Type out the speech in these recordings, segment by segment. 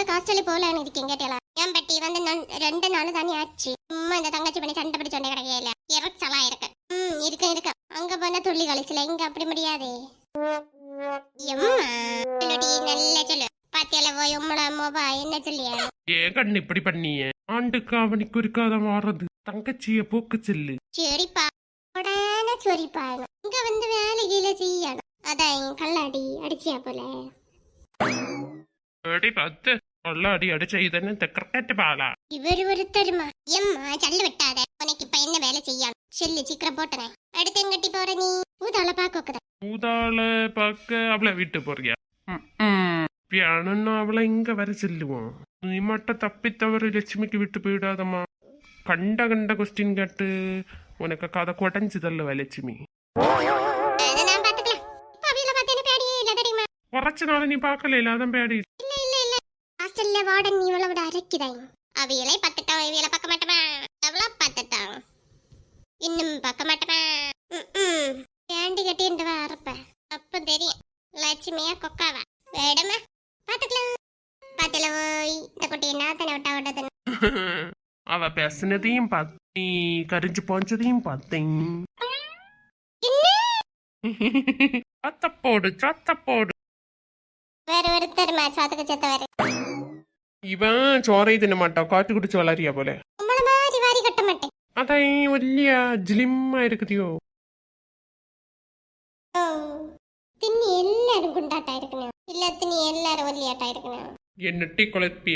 நாளைக்கு ஹாஸ்டலுக்கு போகலான்னு இருக்கேன் கேட்டீங்களா என் பட்டி? வந்து ரெண்டு நாள் தானே ஆச்சு. சும்மா இந்த தங்கச்சி பண்ணி சண்டை பிடிச்சோண்டே கிடைக்கல இறச்சலா இருக்கு. ம் இருக்கு இருக்கு. அங்க போனா துள்ளி கழிச்சல இங்க அப்படி முடியாதே. நல்ல சொல்லு. பாத்தியால போய் உம்மட அம்மாவா? என்ன சொல்லியா? ஏன் கண்ணு இப்படி பண்ணிய? ஆண்டுக்கு அவனுக்கு இருக்காத மாறுறது தங்கச்சிய போக்கு செல்லு. சரிப்பா. உடனே சரிப்பா. இங்க வந்து வேலை கீழே செய்யணும். அதான் கல்லாடி அடிச்சியா போல. அடி பத்து. கொள்ளாடி அடிச்ச இதன்னு இந்த கிரிக்கெட் பாலா இவர் ஒருத்தருமா எம்மா சல்லு விட்டாத உனக்கு இப்ப என்ன வேலை செய்யணும் செல்லு சீக்கிரம் போட்டுறேன் அடுத்து எங்கட்டி போற நீ ஊதால பாக்க ஊதால பார்க்க அவளை விட்டு போறியா வேணும்னா அவளை இங்க வர சொல்லுவோம் நீ மட்டும் தப்பி தவறு லட்சுமிக்கு விட்டு போயிடாதம்மா கண்ட கண்ட கொஸ்டின் கேட்டு உனக்கு கதை குடஞ்சு தள்ளுவ லட்சுமி அதை நான் பாத்துக்கலாம் இப்ப அவியல பார்த்து ஹாஸ்டல்ல வார்டன் இவ்வளவு அரைக்கிறாய் அவையலை பார்த்துட்டான் இவையலை பார்க்க மாட்டோமா? அவ்வளோ பார்த்துட்டான் இன்னும் பார்க்க மாட்டோமா? வேண்டி கட்டின்றவ அரைப்பேன் அப்போ தெரியும். லட்சுமியா கொக்காவா. வேடமா? பார்த்துக்கலாம். பார்த்துல போய் இந்த குட்டி என்ன தன விட்டா விட்டதுன்னு அவ பேசினதையும் பார்த்து கரிஞ்சு போஞ்சதையும் பார்த்தேன். சத்த போடு சத்த போடு. வேற ஒருத்தர் மேட்ச் பார்த்துக்க செத்தவர் ഇവൻ ചോറയിൽ തന്നെ മാട്ടോ. കാറ്റ് കുടിച്ച് വളരിയ പോലെ. അതായി ഈ വലിയ ജിലിമായിരിക്കോ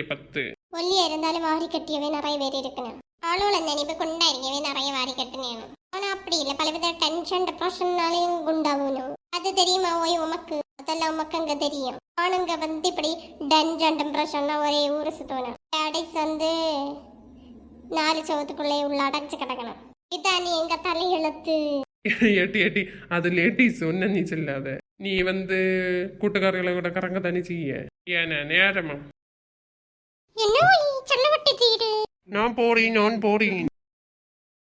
പത്ത്. വാരി അവൻ ടെൻഷൻ അത് തെരയുമാവോ? ഉമക്ക് അതെല്ലാം ഉമക്കങ്ക തെരിയും. ஆணுங்க வந்து இப்படி டென்ஷன் டிப்ரெஷன்னா ஒரே ஊரு சுத்தணும் அடைச்சு வந்து நாலு சவத்துக்குள்ளே உள்ள அடைச்சு கிடக்கணும். இதான் நீ எங்க தலையெழுத்து ஏட்டி ஏட்டி அது லேட்டீஸ் ஒன்னு நீ சொல்லாத. நீ வந்து கூட்டுக்காரர்களை கூட கறங்க தானே செய்ய. ஏன நேரமா. நான் போறேன் நான் போறேன்.